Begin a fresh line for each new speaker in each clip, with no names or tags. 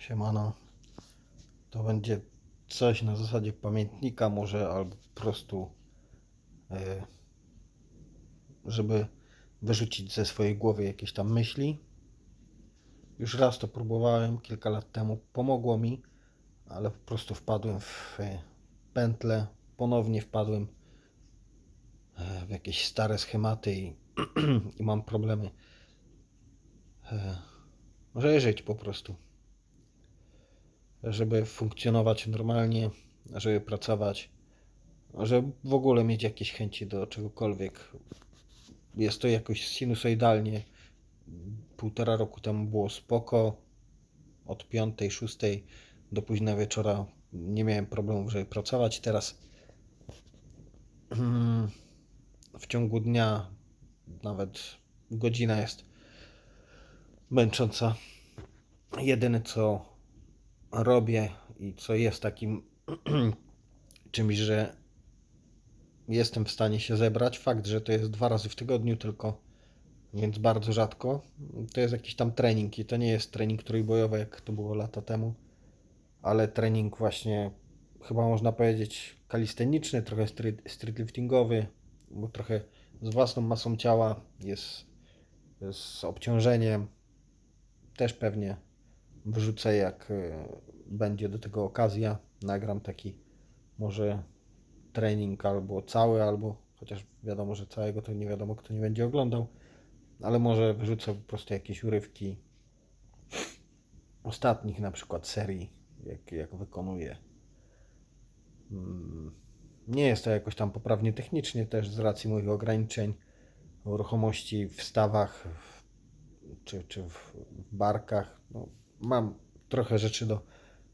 Siemano. To będzie coś na zasadzie pamiętnika może, albo po prostu e, żeby wyrzucić ze swojej głowy jakieś tam myśli. Już raz to próbowałem kilka lat temu, pomogło mi, ale po prostu wpadłem w e, pętlę, ponownie wpadłem e, w jakieś stare schematy i, i mam problemy, e, żeby żyć po prostu żeby funkcjonować normalnie, żeby pracować, żeby w ogóle mieć jakieś chęci do czegokolwiek. Jest to jakoś sinusoidalnie. Półtora roku temu było spoko. Od piątej, szóstej do późna wieczora nie miałem problemów, żeby pracować. Teraz mm, w ciągu dnia nawet godzina jest męcząca. Jedyne co robię i co jest takim czymś, że jestem w stanie się zebrać. Fakt, że to jest dwa razy w tygodniu tylko, więc bardzo rzadko. To jest jakiś tam trening i to nie jest trening trójbojowy, jak to było lata temu, ale trening właśnie chyba można powiedzieć kalisteniczny, trochę street, streetliftingowy, bo trochę z własną masą ciała jest z obciążeniem. Też pewnie wrzucę jak e, będzie do tego okazja. Nagram taki może trening albo cały, albo chociaż wiadomo, że całego to nie wiadomo kto nie będzie oglądał, ale może wrzucę po prostu jakieś urywki ostatnich na przykład serii, jak, jak wykonuję. Mm, Nie jest to jakoś tam poprawnie technicznie też z racji moich ograniczeń ruchomości w stawach czy, czy w barkach. No, mam trochę rzeczy do,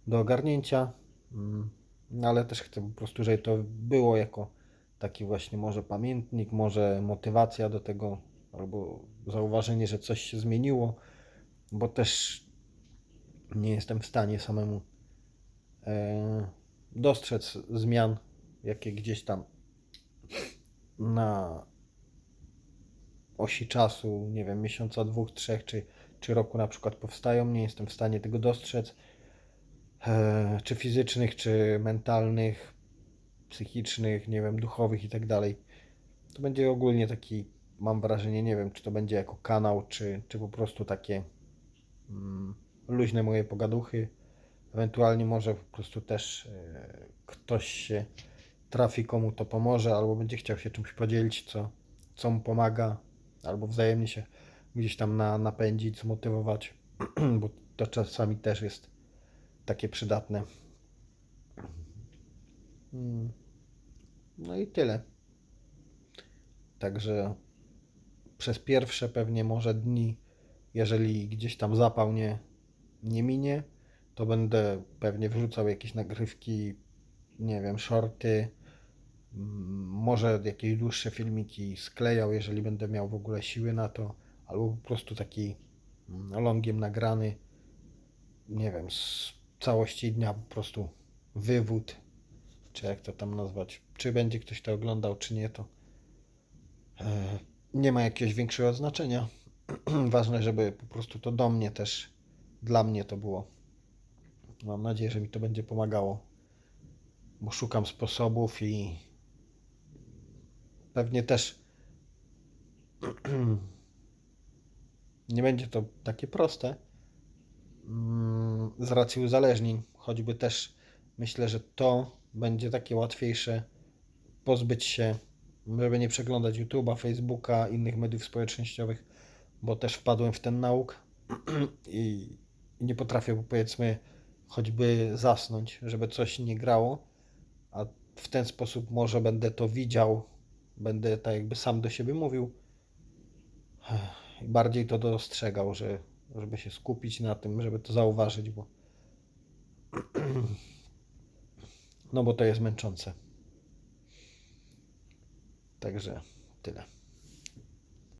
do ogarnięcia, mm, no ale też chcę po prostu, żeby to było jako taki właśnie może pamiętnik, może motywacja do tego, albo zauważenie, że coś się zmieniło, bo też nie jestem w stanie samemu e, dostrzec zmian, jakie gdzieś tam na osi czasu, nie wiem, miesiąca, dwóch, trzech, czy, czy roku na przykład powstają. Nie jestem w stanie tego dostrzec, e, czy fizycznych, czy mentalnych, psychicznych, nie wiem, duchowych i tak dalej. To będzie ogólnie taki, mam wrażenie, nie wiem, czy to będzie jako kanał, czy, czy po prostu takie mm, luźne moje pogaduchy. Ewentualnie może po prostu też e, ktoś się trafi, komu to pomoże, albo będzie chciał się czymś podzielić, co, co mu pomaga, albo wzajemnie się gdzieś tam na, napędzić, zmotywować, bo to czasami też jest takie przydatne. Mm. No i tyle. Także przez pierwsze pewnie może dni, jeżeli gdzieś tam zapał nie, nie minie, to będę pewnie wrzucał jakieś nagrywki, nie wiem, shorty, mm, może jakieś dłuższe filmiki sklejał, jeżeli będę miał w ogóle siły na to, albo po prostu taki mm, longiem nagrany, nie wiem, z całości dnia po prostu wywód, czy jak to tam nazwać, czy będzie ktoś to oglądał, czy nie, to e, nie ma jakiegoś większego znaczenia. Ważne, żeby po prostu to do mnie też, dla mnie to było. Mam nadzieję, że mi to będzie pomagało, bo szukam sposobów i pewnie też nie będzie to takie proste. Mm, z racji uzależnień, choćby też myślę, że to będzie takie łatwiejsze pozbyć się, żeby nie przeglądać YouTube'a, Facebooka, innych mediów społecznościowych, bo też wpadłem w ten nauk i nie potrafię powiedzmy choćby zasnąć, żeby coś nie grało, a w ten sposób może będę to widział, będę tak jakby sam do siebie mówił bardziej to dostrzegał, że, żeby się skupić na tym, żeby to zauważyć, bo no bo to jest męczące. Także tyle.